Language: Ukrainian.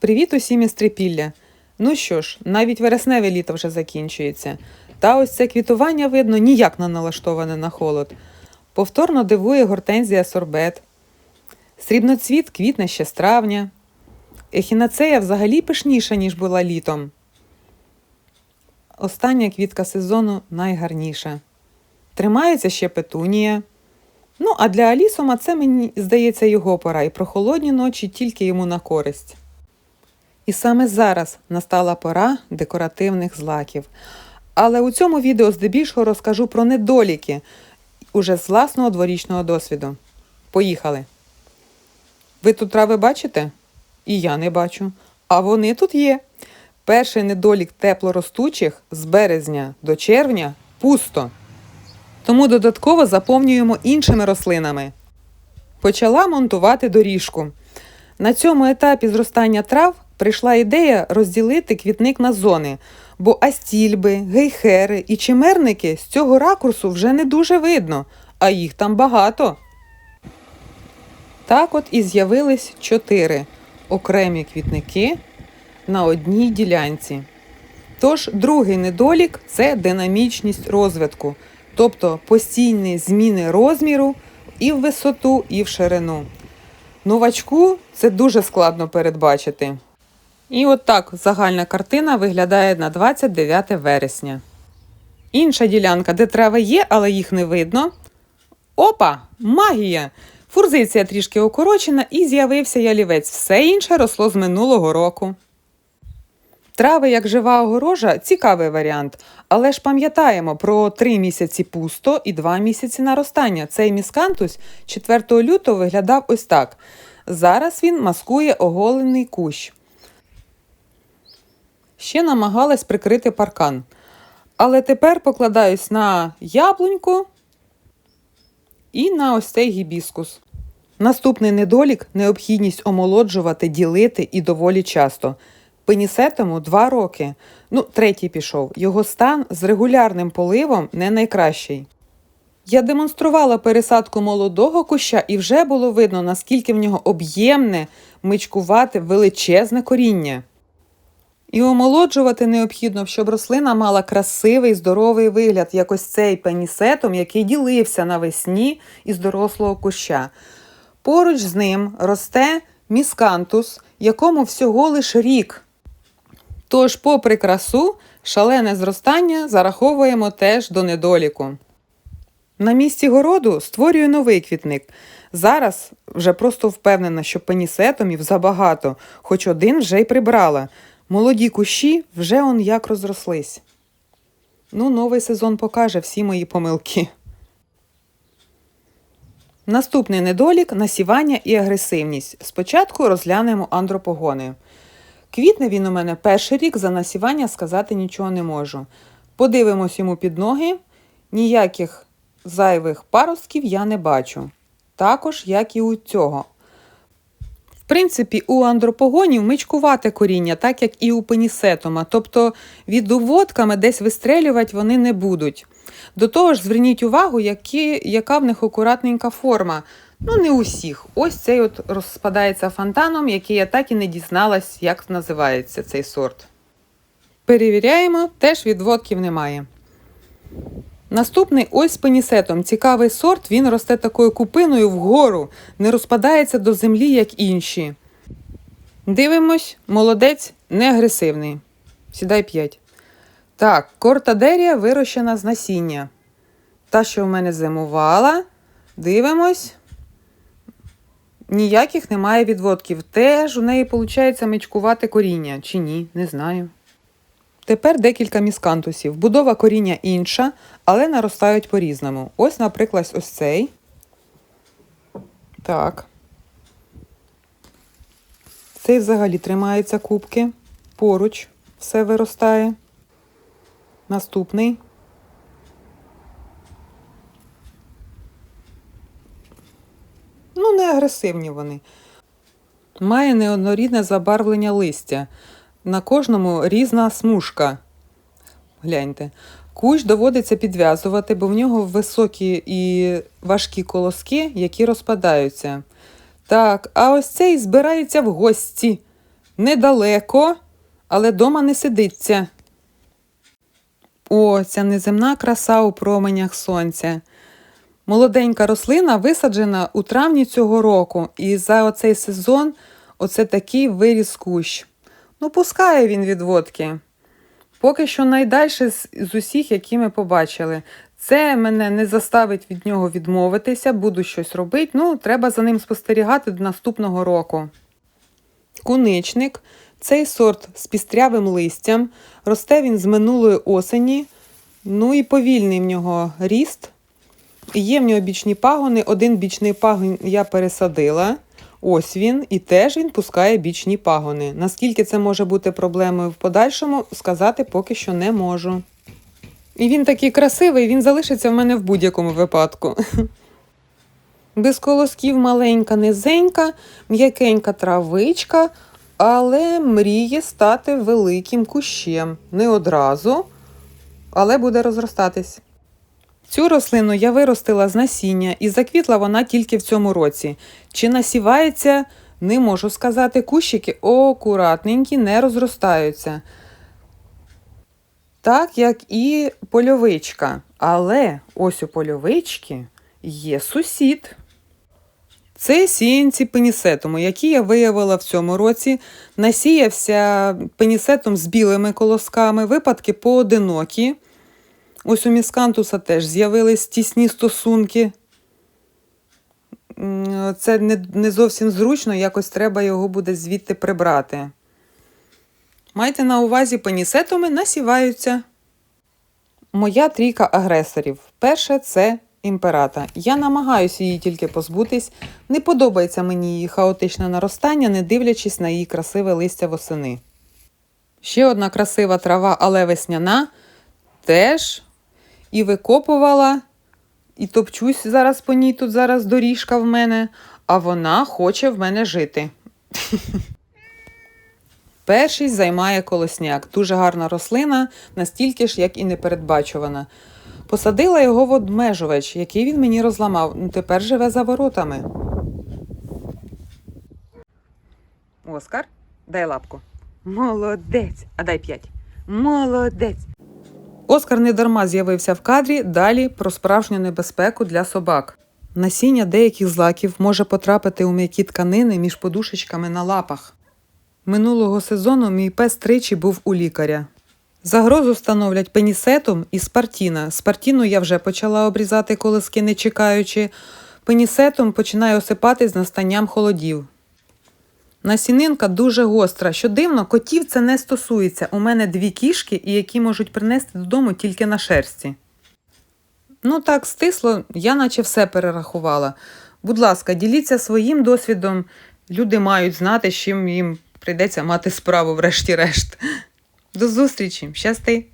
Привіт усім із Трипілля. Ну що ж, навіть вересневе літо вже закінчується. Та ось це квітування, видно, ніяк не налаштоване на холод. Повторно дивує гортензія сорбет. Срібноцвіт квітне ще з травня. Ехінацея взагалі пишніша, ніж була літом. Остання квітка сезону найгарніша. Тримається ще петунія. Ну, а для Алісома це мені здається його пора, і прохолодні ночі тільки йому на користь. І саме зараз настала пора декоративних злаків. Але у цьому відео здебільшого розкажу про недоліки уже з власного дворічного досвіду. Поїхали! Ви тут трави бачите? І я не бачу. А вони тут є. Перший недолік теплоростучих з березня до червня пусто. Тому додатково заповнюємо іншими рослинами. Почала монтувати доріжку. На цьому етапі зростання трав прийшла ідея розділити квітник на зони, бо астільби, гейхери і чимерники з цього ракурсу вже не дуже видно, а їх там багато. Так от і з'явились чотири окремі квітники на одній ділянці. Тож другий недолік це динамічність розвитку, тобто постійні зміни розміру і в висоту, і в ширину. Новачку це дуже складно передбачити. І от так загальна картина виглядає на 29 вересня. Інша ділянка, де трави є, але їх не видно. Опа! Магія! Фурзиція трішки окорочена і з'явився ялівець. Все інше росло з минулого року. Трави, як жива огорожа, цікавий варіант. Але ж пам'ятаємо про 3 місяці пусто і 2 місяці наростання. Цей міскантус 4 лютого виглядав ось так. Зараз він маскує оголений кущ. Ще намагалась прикрити паркан. Але тепер покладаюсь на яблуньку і на ось цей гібіскус. Наступний недолік необхідність омолоджувати, ділити і доволі часто. Пенісетому 2 роки. Ну, третій пішов. Його стан з регулярним поливом не найкращий. Я демонструвала пересадку молодого куща і вже було видно, наскільки в нього об'ємне, мичкувате, величезне коріння. І омолоджувати необхідно, щоб рослина мала красивий, здоровий вигляд, як ось цей пенісетом, який ділився навесні із дорослого куща. Поруч з ним росте міскантус, якому всього лиш рік. Тож, попри красу, шалене зростання зараховуємо теж до недоліку. На місці городу створюю новий квітник. Зараз вже просто впевнена, що пенісетомів забагато, хоч один вже й прибрала. Молоді кущі вже он як розрослись. Ну, новий сезон покаже всі мої помилки. Наступний недолік насівання і агресивність. Спочатку розглянемо андропогони. Квітне він у мене перший рік за насівання сказати нічого не можу. Подивимось йому під ноги. Ніяких зайвих паростків я не бачу. Також, як і у цього. Принципі, у андропогонів мичкувате коріння, так як і у пенісетома. Тобто від уводками десь вистрелювати вони не будуть. До того ж, зверніть увагу, які, яка в них акуратненька форма. Ну, не усіх. Ось цей от розпадається фонтаном, який я так і не дізналась, як називається цей сорт. Перевіряємо, теж відводків немає. Наступний ось з пенісетом. Цікавий сорт, він росте такою купиною вгору, не розпадається до землі, як інші. Дивимось, молодець не агресивний. Сідай 5. Так, кортадерія вирощена з насіння. Та, що в мене зимувала. Дивимось. Ніяких немає відводків. Теж у неї, виходить, мечкувати коріння. Чи ні, не знаю. Тепер декілька міскантусів. Будова коріння інша, але наростають по-різному. Ось, наприклад, ось цей. Так. Цей взагалі тримається кубки. Поруч все виростає. Наступний. Ну, не агресивні вони. Має неоднорідне забарвлення листя. На кожному різна смужка. Гляньте. Кущ доводиться підв'язувати, бо в нього високі і важкі колоски, які розпадаються. Так, а ось цей збирається в гості. недалеко, але дома не сидиться. О, ця неземна краса у променях сонця. Молоденька рослина висаджена у травні цього року, і за оцей сезон оце такий виріс кущ. Ну, пускає він відводки. Поки що найдальше з усіх, які ми побачили. Це мене не заставить від нього відмовитися, буду щось робити. Ну, треба за ним спостерігати до наступного року. Куничник цей сорт з пістрявим листям. Росте він з минулої осені. Ну і повільний в нього ріст. Є в нього бічні пагони. Один бічний пагон я пересадила. Ось він, і теж він пускає бічні пагони. Наскільки це може бути проблемою в подальшому, сказати поки що не можу. І він такий красивий, він залишиться в мене в будь-якому випадку. Без колосків маленька, низенька, м'якенька травичка, але мріє стати великим кущем. Не одразу, але буде розростатись. Цю рослину я виростила з насіння і заквітла вона тільки в цьому році. Чи насівається, не можу сказати. Кущики акуратненькі, не розростаються. Так, як і польовичка. Але ось у польовички є сусід. Це сіянці пенісетуму, які я виявила в цьому році. Насіявся пенісетом з білими колосками, випадки поодинокі. Ось у міскантуса теж з'явились тісні стосунки. Це не, не зовсім зручно, якось треба його буде звідти прибрати. Майте на увазі, пенісетуми насіваються. Моя трійка агресорів. Перше це імперата. Я намагаюся її тільки позбутись. Не подобається мені її хаотичне наростання, не дивлячись на її красиве листя восени. Ще одна красива трава, але весняна, теж і викопувала, і топчусь зараз по ній. Тут зараз доріжка в мене, а вона хоче в мене жити. Перший займає колосняк. Дуже гарна рослина, настільки ж, як і непередбачувана. Посадила його в одмежувач, який він мені розламав. Ну, Тепер живе за воротами. Оскар, дай лапку. Молодець. А дай п'ять. Молодець. Оскар недарма з'явився в кадрі. Далі про справжню небезпеку для собак. Насіння деяких злаків може потрапити у м'які тканини між подушечками на лапах. Минулого сезону мій пес тричі був у лікаря. Загрозу становлять пенісетум і спартіна. Спартіну я вже почала обрізати колоски, не чекаючи. Пенісетум починає осипати з настанням холодів. Насінинка дуже гостра. Що дивно, котів це не стосується. У мене дві кішки, і які можуть принести додому тільки на шерсті. Ну так, стисло, я наче все перерахувала. Будь ласка, діліться своїм досвідом. Люди мають знати, з чим їм прийдеться мати справу, врешті-решт. До зустрічі, щасти!